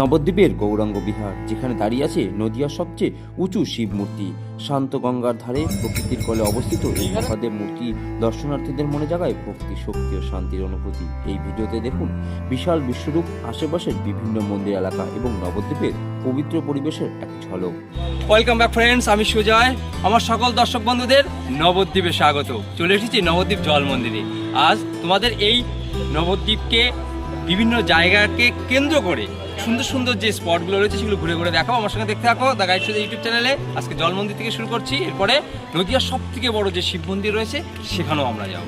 নবদ্বীপের গৌরাঙ্গ বিহার, যেখানে দাঁড়িয়ে আছে নদিয়ার সবচেয়ে উঁচু শিব মূর্তি। শান্ত গঙ্গার ধারে প্রকৃতির কোলে অবস্থিত এই মহাদেব মূর্তি দর্শনার্থীদের মনে জাগায় ভক্তি, শক্তি ও শান্তির অনুভূতি। এই ভিডিওতে দেখুন বিশাল বিশ্বরূপ, আশেপাশের বিভিন্ন মন্দির এলাকা এবং নবদ্বীপের পবিত্র পরিবেশের এক ঝলক। ওয়েলকাম ব্যাক ফ্রেন্ডস আমি সুজয়। আমার সকল দর্শক বন্ধুদের নবদ্বীপে স্বাগত। চলে এসেছি নবদ্বীপ জল মন্দিরে। আজ তোমাদের এই নবদ্বীপকে বিভিন্ন জায়গাকে কেন্দ্র করে সুন্দর সুন্দর যে স্পটগুলো রয়েছে সেগুলো ঘুরে ঘুরে দেখো আমার সঙ্গে দেখতে থাকো দ্য গাইড ইউটিউব চ্যানেলে আজকে জল মন্দির থেকে শুরু করছি। এরপরে নদীয়ার সব থেকে বড় যে শিব মন্দির রয়েছে, সেখানেও আমরা যাব।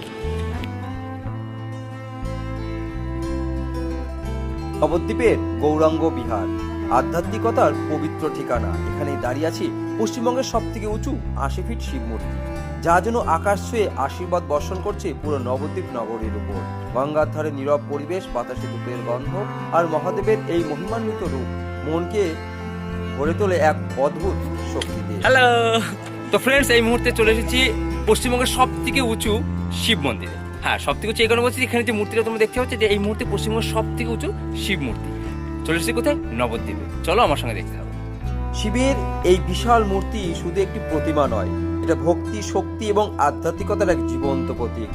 নবদ্বীপের গৌরাঙ্গ বিহার। আধ্যাত্মিকতার পবিত্র ঠিকানা। এখানে দাঁড়িয়ে আছি। পশ্চিমবঙ্গের সব থেকে উঁচু আশি ফিট শিব মূর্তি যা যেন আকাশ ছুঁয়ে আশীর্বাদ বর্ষণ করছে পুরো নবদ্বীপ নগরীর উপর। গঙ্গার ধারে নীরব পরিবেশ বাতাসে ধূপের গন্ধ আর মহাদেবের এই মহিমান্বিত রূপ মনকে গড়ে তোলে এক অদ্ভুত শক্তি দিয়ে। হ্যালো তো ফ্রেন্ডস এই মুহূর্তে চলে এসেছি পশ্চিমবঙ্গের সব থেকে উঁচু শিব মন্দিরে। হ্যাঁ সব থেকে উঁচু এই কারণে বলছি এখানে যে মূর্তিটা তোমরা দেখতে পাচ্ছ যে এই মুহূর্তে পশ্চিমবঙ্গের সব থেকে উঁচু শিব মূর্তি। চলে এসেছি কোথায়? নবদ্বীপে। চলো আমার সঙ্গে দেখতে হবে। শিবের এই বিশাল মূর্তি শুধু একটি প্রতিমা নয় এটা ভক্তি, শক্তি এবং আধ্যাত্মিকতার এক জীবন্ত প্রতীক।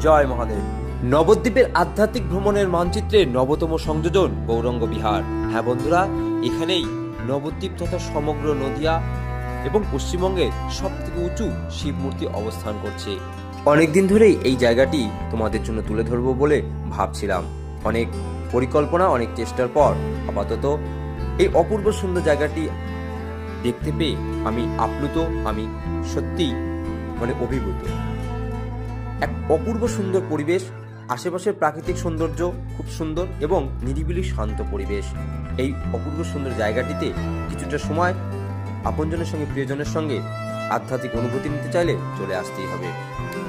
জয় মহাদেব। নবদ্বীপের আধ্যাত্মিক ভ্রমণের মানচিত্রে নবতম সংযোজন গৌরঙ্গ বিহার। হ্যাঁ বন্ধুরা, এখানেই নবদ্বীপ তথা সমগ্র নদিয়া এবং পশ্চিমবঙ্গের সব থেকে উঁচু শিব মূর্তি অবস্থান করছে। অনেকদিন ধরেই এই জায়গাটি তোমাদের জন্য তুলে ধরবো বলে ভাবছিলাম। অনেক পরিকল্পনা, অনেক চেষ্টার পর আপাতত এই অপূর্ব সুন্দর জায়গাটি দেখতে পেয়ে আমি আপ্লুত, আমি সত্যি মানে অভিভূত। এক অপূর্ব সুন্দর পরিবেশ, আশেপাশের প্রাকৃতিক সৌন্দর্য খুব সুন্দর এবং নিরিবিলি শান্ত পরিবেশ। এই অপূর্ব সুন্দর জায়গাটিতে কিছুটা সময় আপনজনের সঙ্গে, প্রিয়জনের সঙ্গে আধ্যাত্মিক অনুভূতি নিতে চাইলে চলে আসতেই হবে।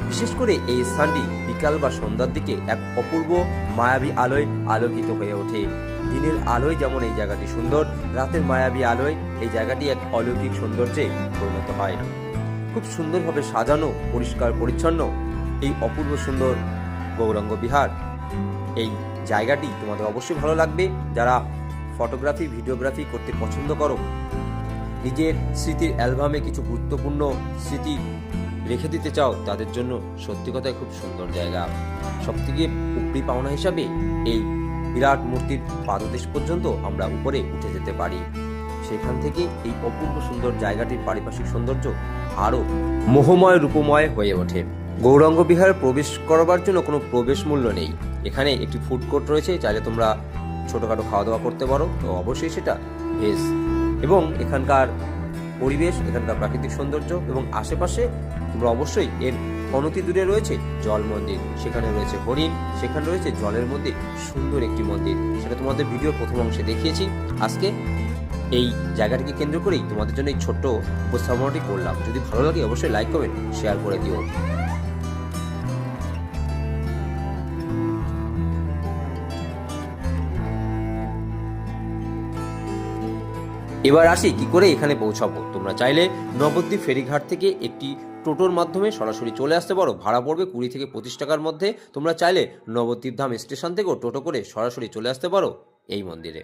বিশেষ করে এই স্থানটি বিকাল বা সন্ধ্যার দিকে এক অপূর্ব মায়াবী আলোয় আলোকিত হয়ে ওঠে। দিনের আলোয় যেমন এই জায়গাটি সুন্দর, রাতের মায়াবী আলোয় এই জায়গাটি এক অলৌকিক সৌন্দর্যে পরিণত হয়। খুব সুন্দরভাবে সাজানো, পরিষ্কার, পরিচ্ছন্ন এই অপূর্ব সুন্দর গৌরাঙ্গ বিহার। এই জায়গাটি তোমাদের অবশ্যই ভালো লাগবে। যারা ফটোগ্রাফি, ভিডিওগ্রাফি করতে পছন্দ করো, নিজের স্মৃতির অ্যালবামে কিছু গুরুত্বপূর্ণ স্মৃতি রেখে দিতে চাও, তাদের জন্য সত্যি কথাই খুব সুন্দর জায়গা। সবথেকে উপরি পাওনা হিসাবে এই বিরাট মূর্তির পাদদেশ পর্যন্ত আমরা উপরে উঠে যেতে পারি। সেখান থেকে এই অপূর্ব সুন্দর জায়গাটির পারিপার্শ্বিক সৌন্দর্য আরও মোহময় রূপময় হয়ে ওঠে। গৌরাঙ্গ বিহারে প্রবেশ করবার জন্য কোনো প্রবেশ মূল্য নেই। এখানে একটি ফুড কোর্ট রয়েছে চাইলে তোমরা ছোটোখাটো খাওয়া দাওয়া করতে পারো। তো অবশ্যই সেটা ভেজ এবং এখানকার পরিবেশ, এখানকার প্রাকৃতিক সৌন্দর্য এবং আশেপাশে তোমরা অবশ্যই এর অনতি দূরে রয়েছে জল মন্দির। সেখানে রয়েছে হরিণ, সেখানে রয়েছে জলের মধ্যে সুন্দর একটি মন্দির। সেটা তোমাদের ভিডিওর প্রথম অংশে দেখিয়েছি। আজকে এই জায়গাটিকে কেন্দ্র করেই তোমাদের জন্য এই ছোট্ট উপস্থাপনাটি করলাম। যদি ভালো লাগে অবশ্যই লাইক করবেন শেয়ার করে দিও। এবার আসি কি করে এখানে পৌঁছাবো। তোমরা চাইলে নবদ্বীপ ফেরিঘাট থেকে একটি টোটোর মাধ্যমে সরাসরি চলে আসতে পারো। ভাড়া পড়বে কুড়ি থেকে পঁচিশ টাকার মধ্যে। তোমরা চাইলে নবদ্বীপ ধাম স্টেশন থেকেও টোটো করে সরাসরি চলে আসতে পারো এই মন্দিরে।